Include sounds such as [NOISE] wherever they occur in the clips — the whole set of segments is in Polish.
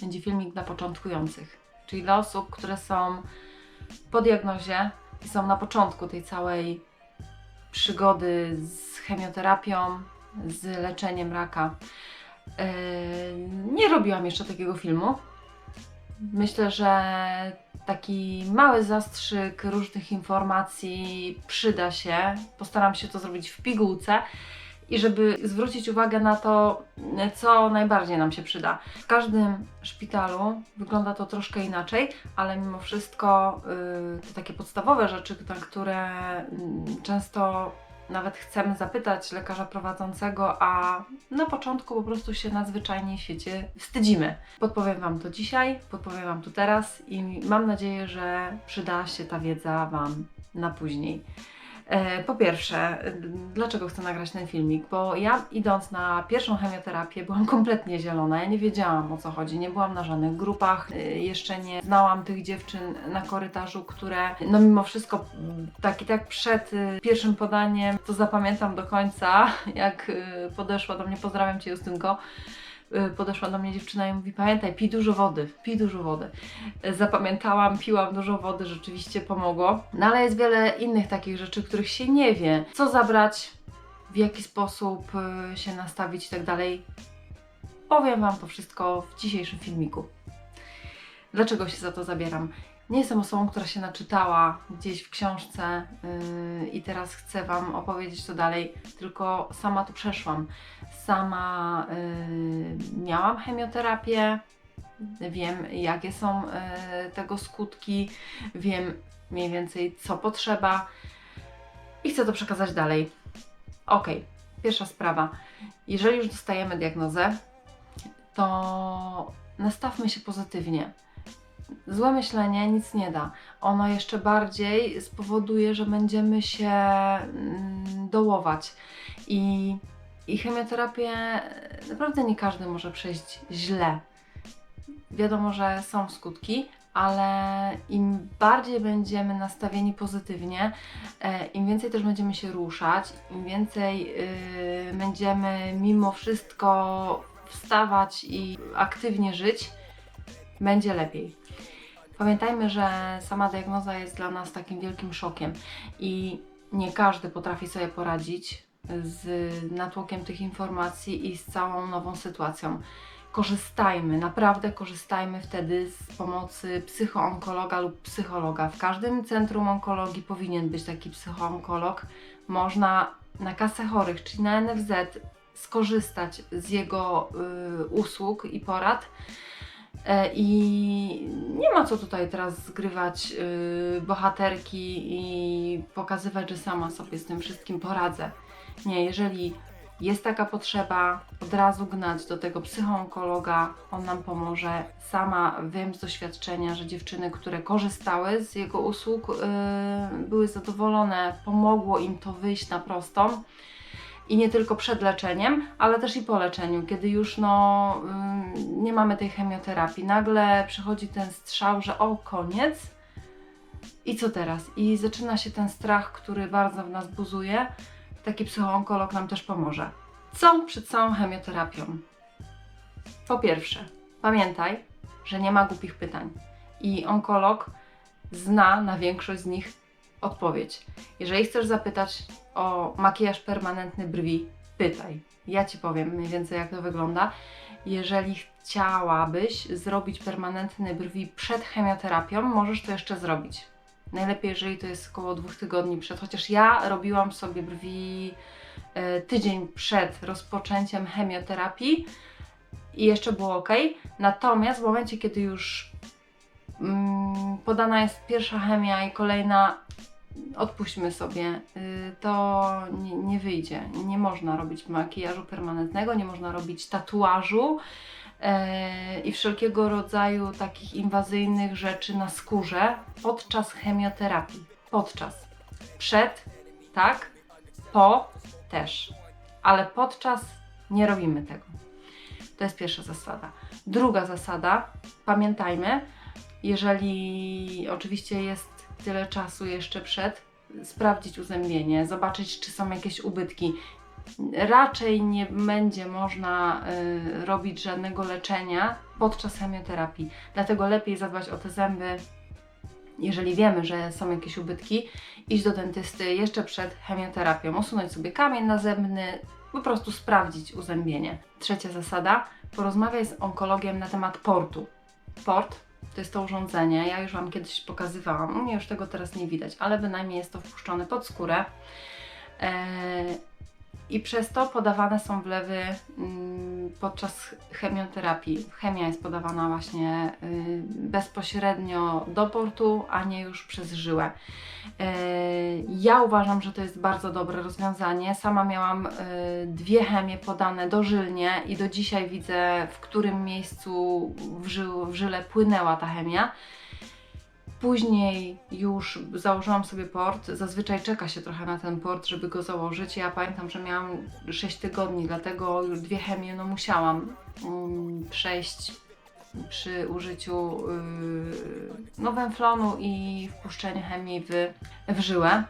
będzie filmik dla początkujących, czyli dla osób, które są po diagnozie i są na początku tej całej przygody z chemioterapią, z leczeniem raka. Yy, Nie robiłam jeszcze takiego filmu. Myślę, że taki mały zastrzyk różnych informacji przyda się. Postaram się to zrobić w pigułce i żeby zwrócić uwagę na to, co najbardziej nam się przyda. W każdym szpitalu wygląda to troszkę inaczej, ale mimo wszystko yy, te takie podstawowe rzeczy, na które mm, często nawet chcemy zapytać lekarza prowadzącego, a na początku po prostu się nadzwyczajnie w świecie wstydzimy. Podpowiem Wam to dzisiaj, podpowiem Wam to teraz i mam nadzieję, że przyda się ta wiedza Wam na później. E, Po pierwsze, dlaczego chcę nagrać ten filmik? Bo ja idąc na pierwszą chemioterapię byłam kompletnie zielona. Ja nie wiedziałam o co chodzi, nie byłam na żadnych grupach, y, jeszcze nie znałam tych dziewczyn na korytarzu, które no mimo wszystko tak i tak przed y, pierwszym podaniem to zapamiętam do końca, [LAUGHS] jak podeszła do mnie, pozdrawiam Cię Justynko, podeszła do mnie dziewczyna i mówi pamiętaj, pij dużo wody, pij dużo wody. Y, Zapamiętałam, piłam dużo wody, rzeczywiście pomogło. No ale jest wiele innych takich rzeczy, których się nie wie. Co zabrać, w jaki sposób y, się nastawić i tak dalej. Powiem Wam to wszystko w dzisiejszym filmiku. Dlaczego się za to zabieram? Nie jestem osobą, która się naczytała gdzieś w książce yy, i teraz chcę Wam opowiedzieć to dalej, tylko sama to przeszłam. Sama yy, miałam chemioterapię, wiem jakie są yy, tego skutki, wiem mniej więcej co potrzeba i chcę to przekazać dalej. Ok, pierwsza sprawa. Jeżeli już dostajemy diagnozę, to nastawmy się pozytywnie. Złe myślenie nic nie da. Ono jeszcze bardziej spowoduje, że będziemy się mm, dołować. I, I chemioterapię naprawdę nie każdy może przejść źle. Wiadomo, że są skutki, ale im bardziej będziemy nastawieni pozytywnie, e, im więcej też będziemy się ruszać, im więcej y, będziemy mimo wszystko wstawać i aktywnie żyć, będzie lepiej. Pamiętajmy, że sama diagnoza jest dla nas takim wielkim szokiem i nie każdy potrafi sobie poradzić z natłokiem tych informacji i z całą nową sytuacją. Korzystajmy, naprawdę korzystajmy wtedy z pomocy psychoonkologa lub psychologa. W każdym centrum onkologii powinien być taki psychoonkolog. Można na kasę chorych, czyli na NFZ, skorzystać z jego y, usług i porad. E, I nie ma co tutaj teraz zgrywać y, bohaterki i pokazywać, że sama sobie z tym wszystkim poradzę. Nie, jeżeli jest taka potrzeba, od razu gnać do tego psychoonkologa, on nam pomoże. Sama wiem z doświadczenia, że dziewczyny, które korzystały z jego usług, y, były zadowolone, pomogło im to wyjść na prostą. I nie tylko przed leczeniem, ale też i po leczeniu, kiedy już no, nie mamy tej chemioterapii. Nagle przychodzi ten strzał, że o, koniec. I co teraz? I zaczyna się ten strach, który bardzo w nas buzuje. Taki psychoonkolog nam też pomoże. Co przed całą chemioterapią? Po pierwsze, pamiętaj, że nie ma głupich pytań. I onkolog zna na większość z nich odpowiedź. Jeżeli chcesz zapytać o makijaż permanentny brwi, pytaj. Ja Ci powiem mniej więcej jak to wygląda. Jeżeli chciałabyś zrobić permanentne brwi przed chemioterapią, możesz to jeszcze zrobić. Najlepiej, jeżeli to jest około dwóch tygodni przed, chociaż ja robiłam sobie brwi e, tydzień przed rozpoczęciem chemioterapii i jeszcze było ok. Natomiast w momencie, kiedy już mm, podana jest pierwsza chemia i kolejna, odpuśćmy sobie, y, to nie, nie wyjdzie. Nie można robić makijażu permanentnego, nie można robić tatuażu e, i wszelkiego rodzaju takich inwazyjnych rzeczy na skórze podczas chemioterapii. Podczas. Przed, tak, po też. Ale podczas nie robimy tego. To jest pierwsza zasada. Druga zasada, pamiętajmy, jeżeli oczywiście jest tyle czasu jeszcze przed, sprawdzić uzębienie, zobaczyć, czy są jakieś ubytki. Raczej nie będzie można y, robić żadnego leczenia podczas chemioterapii, dlatego lepiej zadbać o te zęby, jeżeli wiemy, że są jakieś ubytki, iść do dentysty jeszcze przed chemioterapią, usunąć sobie kamień nazębny, po prostu sprawdzić uzębienie. Trzecia zasada, porozmawiaj z onkologiem na temat portu. Port to jest to urządzenie, ja już Wam kiedyś pokazywałam, mnie już tego teraz nie widać, ale bynajmniej jest to wpuszczone pod skórę. Eee, I przez to podawane są wlewy mm, podczas chemioterapii. Chemia jest podawana właśnie y, bezpośrednio do portu, a nie już przez żyłę. Eee, Ja uważam, że to jest bardzo dobre rozwiązanie. Sama miałam y, dwie chemie podane dożylnie i do dzisiaj widzę, w którym miejscu w, w żyle płynęła ta chemia. Później już założyłam sobie port. Zazwyczaj czeka się trochę na ten port, żeby go założyć. Ja pamiętam, że miałam 6 tygodni, dlatego już dwie chemie no, musiałam mm, przejść przy użyciu yy, no, i wpuszczeniu chemii w, w żyłę.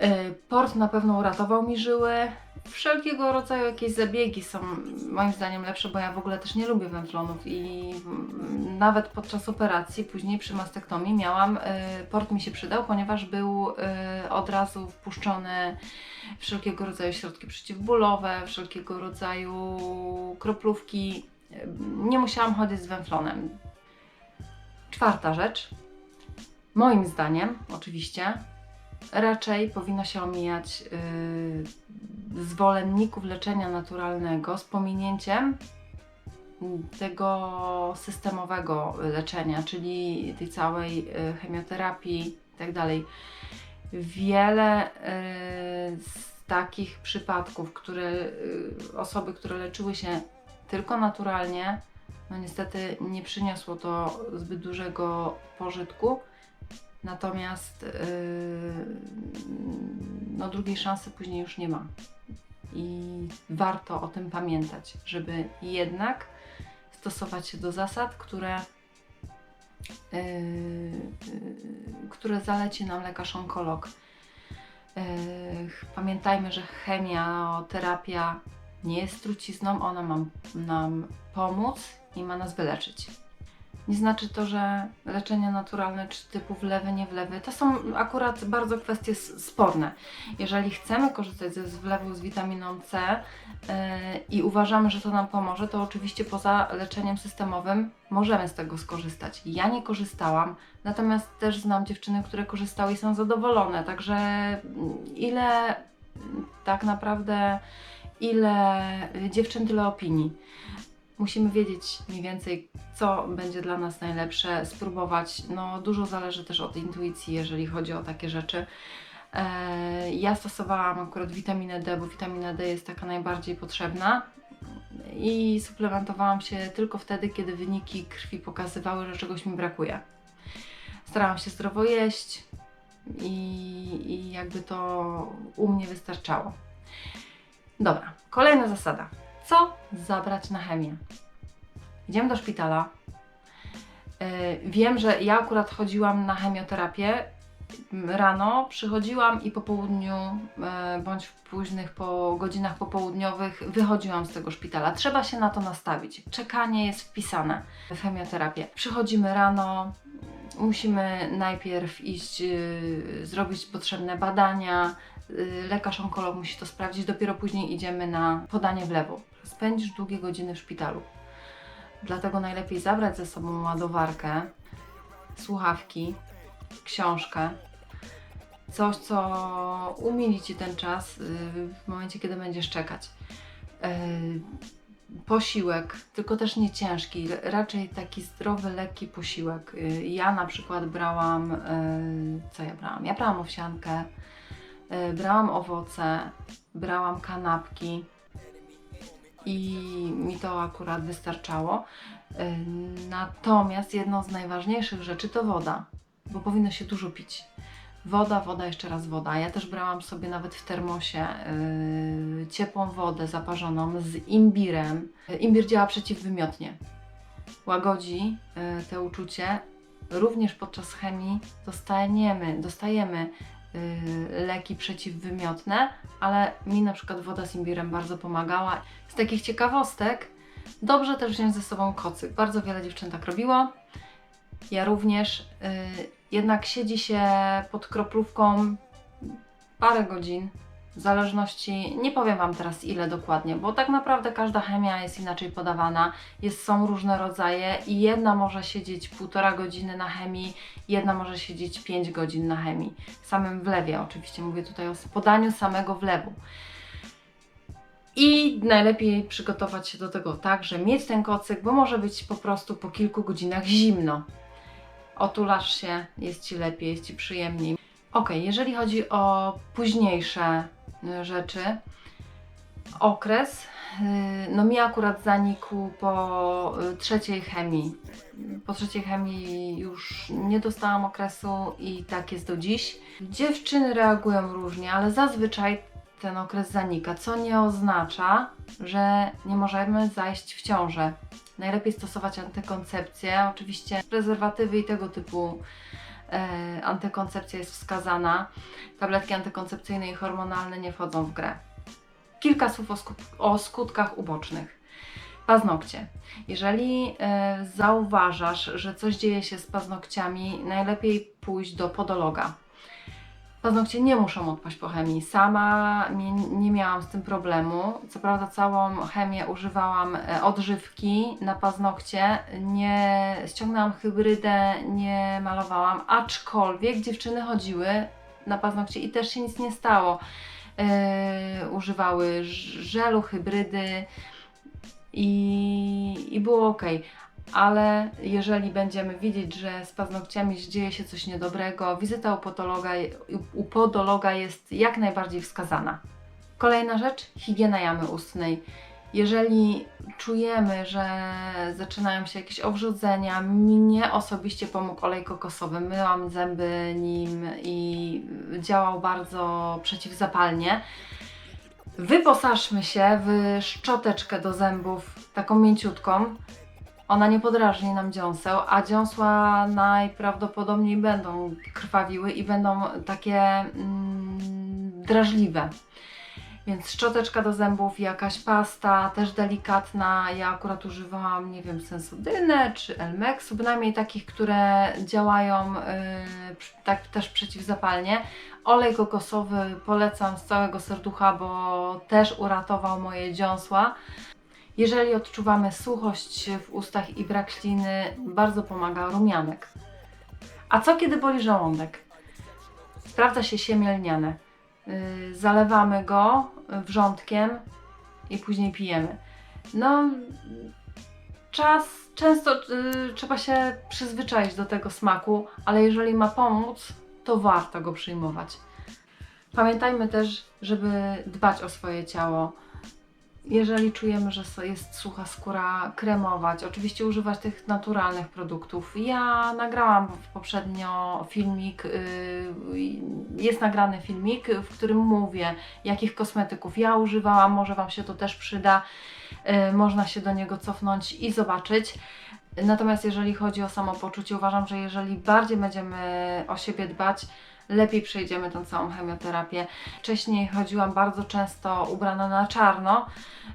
Yy, Port na pewno uratował mi żyły. Wszelkiego rodzaju jakieś zabiegi są moim zdaniem lepsze, bo ja w ogóle też nie lubię węflonów i nawet podczas operacji, później przy mastektomii miałam, yy, port mi się przydał, ponieważ był yy, od razu wpuszczone wszelkiego rodzaju środki przeciwbólowe, wszelkiego rodzaju kroplówki. Nie musiałam chodzić z węflonem. Czwarta rzecz. Moim zdaniem, oczywiście, raczej powinno się omijać yy, zwolenników leczenia naturalnego z pominięciem tego systemowego leczenia, czyli tej całej yy, chemioterapii itd. Wiele yy, z takich przypadków, które yy, osoby, które leczyły się tylko naturalnie, no niestety nie przyniosło to zbyt dużego pożytku. Natomiast yy, no drugiej szansy później już nie ma. I warto o tym pamiętać, żeby jednak stosować się do zasad, które, yy, yy, które zaleci nam lekarz onkolog. Pamiętajmy, że chemioterapia nie jest trucizną, ona ma nam pomóc i ma nas wyleczyć. Nie znaczy to, że leczenie naturalne czy typu wlewy, nie wlewy, to są akurat bardzo kwestie sporne. Jeżeli chcemy korzystać ze wlewu z witaminą C yy, i uważamy, że to nam pomoże, to oczywiście poza leczeniem systemowym możemy z tego skorzystać. Ja nie korzystałam, natomiast też znam dziewczyny, które korzystały i są zadowolone, także mm, ile mm, tak naprawdę, ile dziewczyn, tyle opinii musimy wiedzieć mniej więcej, co będzie dla nas najlepsze, spróbować. No, dużo zależy też od intuicji, jeżeli chodzi o takie rzeczy. E, ja stosowałam akurat witaminę D, bo witamina D jest taka najbardziej potrzebna i suplementowałam się tylko wtedy, kiedy wyniki krwi pokazywały, że czegoś mi brakuje. Starałam się zdrowo jeść i, i jakby to u mnie wystarczało. Dobra, kolejna zasada co zabrać na chemię. Idziemy do szpitala. Yy, Wiem, że ja akurat chodziłam na chemioterapię rano, przychodziłam i po południu yy, bądź w późnych po godzinach popołudniowych wychodziłam z tego szpitala. Trzeba się na to nastawić. Czekanie jest wpisane w chemioterapię. Przychodzimy rano, musimy najpierw iść, yy, zrobić potrzebne badania, lekarz onkolog musi to sprawdzić, dopiero później idziemy na podanie wlewu. Spędzisz długie godziny w szpitalu. Dlatego najlepiej zabrać ze sobą ładowarkę, słuchawki, książkę, coś, co umili Ci ten czas yy, w momencie, kiedy będziesz czekać. Yy, posiłek, tylko też nie ciężki, raczej taki zdrowy, lekki posiłek. Ja na przykład brałam, co ja brałam? Ja brałam owsiankę, brałam owoce, brałam kanapki i mi to akurat wystarczało. Yy, Natomiast jedną z najważniejszych rzeczy to woda, bo powinno się dużo pić. Woda, woda, jeszcze raz woda. Ja też brałam sobie nawet w termosie yy, ciepłą wodę zaparzoną z imbirem. Imbir działa przeciwwymiotnie. Łagodzi yy, te uczucie. Również podczas chemii dostajemy, dostajemy leki przeciwwymiotne, ale mi na przykład woda z imbirem bardzo pomagała. Z takich ciekawostek dobrze też wziąć ze sobą kocyk. Bardzo wiele dziewczyn tak robiło. Ja również. Yy, jednak siedzi się pod kroplówką parę godzin. W zależności, nie powiem Wam teraz ile dokładnie, bo tak naprawdę każda chemia jest inaczej podawana, jest, są różne rodzaje i jedna może siedzieć półtora godziny na chemii, jedna może siedzieć 5 godzin na chemii. W samym wlewie oczywiście, mówię tutaj o podaniu samego wlewu. I najlepiej przygotować się do tego tak, że mieć ten kocyk, bo może być po prostu po kilku godzinach zimno. Otulasz się, jest Ci lepiej, jest Ci przyjemniej. Ok, jeżeli chodzi o późniejsze rzeczy, okres, y, no mi akurat zanikł po y, trzeciej chemii. Po trzeciej chemii już nie dostałam okresu i tak jest do dziś. Dziewczyny reagują różnie, ale zazwyczaj ten okres zanika, co nie oznacza, że nie możemy zajść w ciążę. Najlepiej stosować antykoncepcję. Oczywiście prezerwatywy i tego typu antykoncepcja jest wskazana. Tabletki antykoncepcyjne i hormonalne nie wchodzą w grę. Kilka słów o, o skutkach ubocznych. Paznokcie. Jeżeli e, zauważasz, że coś dzieje się z paznokciami, najlepiej pójść do podologa. Paznokcie nie muszą odpaść po chemii. Sama nie, nie miałam z tym problemu. Co prawda całą chemię używałam e, odżywki na paznokcie. Nie ściągnęłam hybrydę, nie malowałam, aczkolwiek dziewczyny chodziły na paznokcie i też się nic nie stało. E, używały żelu, hybrydy i, i było ok. Ale jeżeli będziemy widzieć, że z paznokciami dzieje się coś niedobrego, wizyta u podologa, u podologa jest jak najbardziej wskazana. Kolejna rzecz, higiena jamy ustnej. Jeżeli czujemy, że zaczynają się jakieś owrzodzenia, mnie osobiście pomógł olej kokosowy. Myłam zęby nim i działał bardzo przeciwzapalnie. Wyposażmy się w szczoteczkę do zębów, taką mięciutką. Ona nie podrażni nam dziąseł, a dziąsła najprawdopodobniej będą krwawiły i będą takie mm, drażliwe. Więc szczoteczka do zębów, jakaś pasta, też delikatna. Ja akurat używałam, nie wiem, Sensodynę czy Elmexu, bynajmniej takich, które działają yy, tak też przeciwzapalnie. Olej kokosowy polecam z całego serducha, bo też uratował moje dziąsła. Jeżeli odczuwamy suchość w ustach i brak śliny, bardzo pomaga rumianek. A co kiedy boli żołądek? Sprawdza się siemię lniane. Yy, zalewamy go wrzątkiem i później pijemy. No, czas, często yy, trzeba się przyzwyczaić do tego smaku, ale jeżeli ma pomóc, to warto go przyjmować. Pamiętajmy też, żeby dbać o swoje ciało. Jeżeli czujemy, że jest sucha skóra, kremować. Oczywiście używać tych naturalnych produktów. Ja nagrałam poprzednio filmik, yy, jest nagrany filmik, w którym mówię, jakich kosmetyków ja używałam. Może Wam się to też przyda. Yy, Można się do niego cofnąć i zobaczyć. Natomiast jeżeli chodzi o samopoczucie, uważam, że jeżeli bardziej będziemy o siebie dbać, lepiej przejdziemy tą całą chemioterapię. Wcześniej chodziłam bardzo często ubrana na czarno.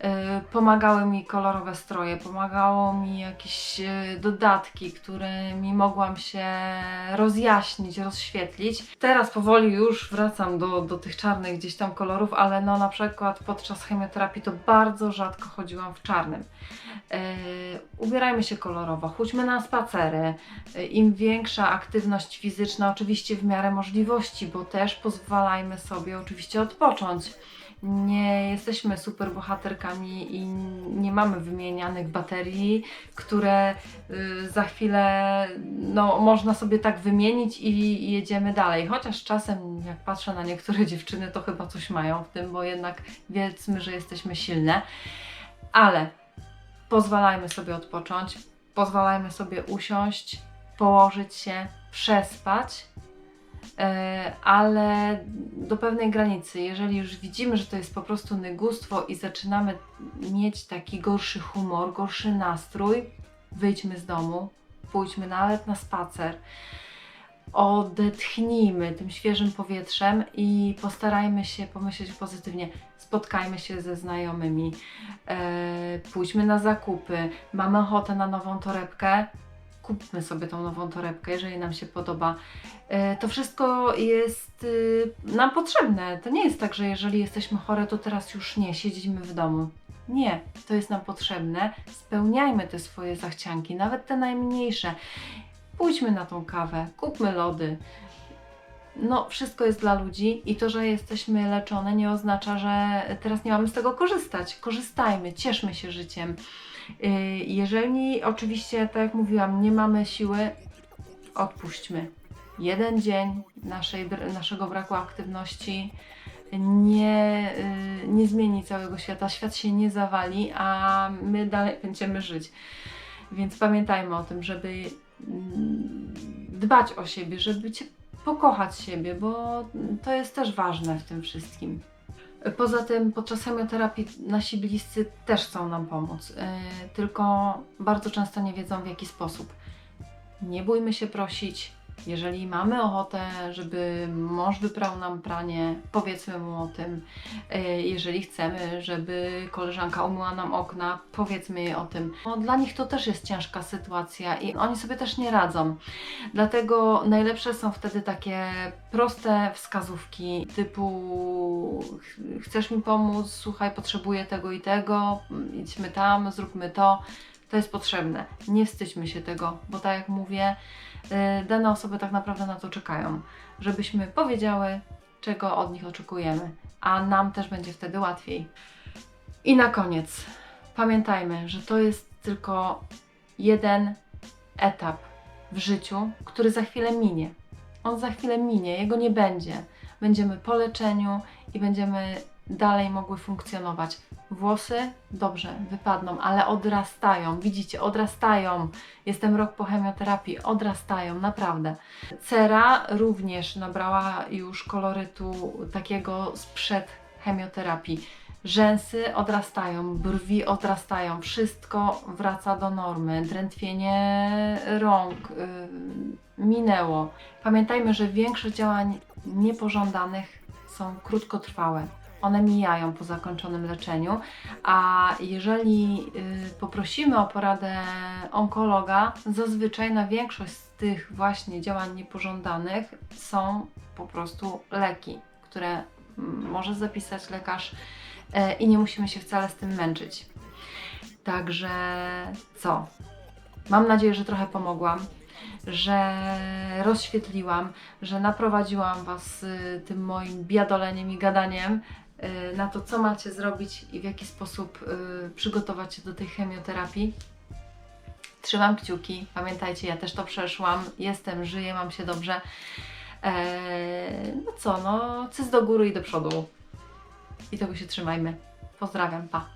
Yy, Pomagały mi kolorowe stroje, pomagało mi jakieś yy, dodatki, którymi mogłam się rozjaśnić, rozświetlić. Teraz powoli już wracam do, do tych czarnych gdzieś tam kolorów, ale no na przykład podczas chemioterapii to bardzo rzadko chodziłam w czarnym. Yy, ubierajmy się kolorowo, chodźmy na spacery. Im większa aktywność fizyczna, oczywiście w miarę możliwości, bo też pozwalajmy sobie oczywiście odpocząć. Nie jesteśmy super bohaterkami i nie mamy wymienianych baterii, które y, za chwilę no, można sobie tak wymienić i jedziemy dalej. Chociaż czasem, jak patrzę na niektóre dziewczyny, to chyba coś mają w tym, bo jednak wiedzmy, że jesteśmy silne. Ale pozwalajmy sobie odpocząć, pozwalajmy sobie usiąść, położyć się, przespać. E, ale do pewnej granicy. Jeżeli już widzimy, że to jest po prostu nygustwo i zaczynamy mieć taki gorszy humor, gorszy nastrój, wyjdźmy z domu, pójdźmy nawet na spacer. Odetchnijmy tym świeżym powietrzem i postarajmy się pomyśleć pozytywnie. Spotkajmy się ze znajomymi, e, pójdźmy na zakupy, mamy ochotę na nową torebkę, kupmy sobie tą nową torebkę, jeżeli nam się podoba. E, To wszystko jest y, nam potrzebne. To nie jest tak, że jeżeli jesteśmy chore, to teraz już nie, siedzimy w domu. Nie, to jest nam potrzebne. Spełniajmy te swoje zachcianki, nawet te najmniejsze. Pójdźmy na tą kawę, kupmy lody. No, wszystko jest dla ludzi i to, że jesteśmy leczone, nie oznacza, że teraz nie mamy z tego korzystać. Korzystajmy, cieszmy się życiem. Yy, Jeżeli oczywiście, tak jak mówiłam, nie mamy siły, odpuśćmy. Jeden dzień naszej, naszego braku aktywności nie, yy, nie zmieni całego świata. Świat się nie zawali, a my dalej będziemy żyć. Więc pamiętajmy o tym, żeby mm, dbać o siebie, żeby cię pokochać siebie, bo to jest też ważne w tym wszystkim. Poza tym podczas chemioterapii nasi bliscy też chcą nam pomóc, yy, tylko bardzo często nie wiedzą w jaki sposób. Nie bójmy się prosić. Jeżeli mamy ochotę, żeby mąż wyprał nam pranie, powiedzmy mu o tym. Yy, Jeżeli chcemy, żeby koleżanka umyła nam okna, powiedzmy jej o tym. No, dla nich to też jest ciężka sytuacja i oni sobie też nie radzą. Dlatego najlepsze są wtedy takie proste wskazówki typu ch- chcesz mi pomóc, słuchaj, potrzebuję tego i tego, idźmy tam, zróbmy to. To jest potrzebne. Nie wstydźmy się tego, bo tak jak mówię, dane osoby tak naprawdę na to czekają, żebyśmy powiedziały, czego od nich oczekujemy, a nam też będzie wtedy łatwiej. I na koniec, pamiętajmy, że to jest tylko jeden etap w życiu, który za chwilę minie. On za chwilę minie, jego nie będzie. Będziemy po leczeniu i będziemy dalej mogły funkcjonować. Włosy dobrze wypadną, ale odrastają. Widzicie, odrastają. Jestem rok po chemioterapii, odrastają, naprawdę. Cera również nabrała już kolorytu takiego sprzed chemioterapii. Rzęsy odrastają, brwi odrastają, wszystko wraca do normy. Drętwienie rąk yy, minęło. Pamiętajmy, że większość działań niepożądanych są krótkotrwałe. One mijają po zakończonym leczeniu, a jeżeli y, poprosimy o poradę onkologa, zazwyczaj na większość z tych właśnie działań niepożądanych są po prostu leki, które może zapisać lekarz e, i nie musimy się wcale z tym męczyć. Także co? Mam nadzieję, że trochę pomogłam, że rozświetliłam, że naprowadziłam Was y, tym moim biadoleniem i gadaniem y, na to, co macie zrobić i w jaki sposób y, przygotować się do tej chemioterapii. Trzymam kciuki. Pamiętajcie, ja też to przeszłam. Jestem, żyję, mam się dobrze. Eee, no co, no, cyc do góry i do przodu. I tego się trzymajmy. Pozdrawiam, pa.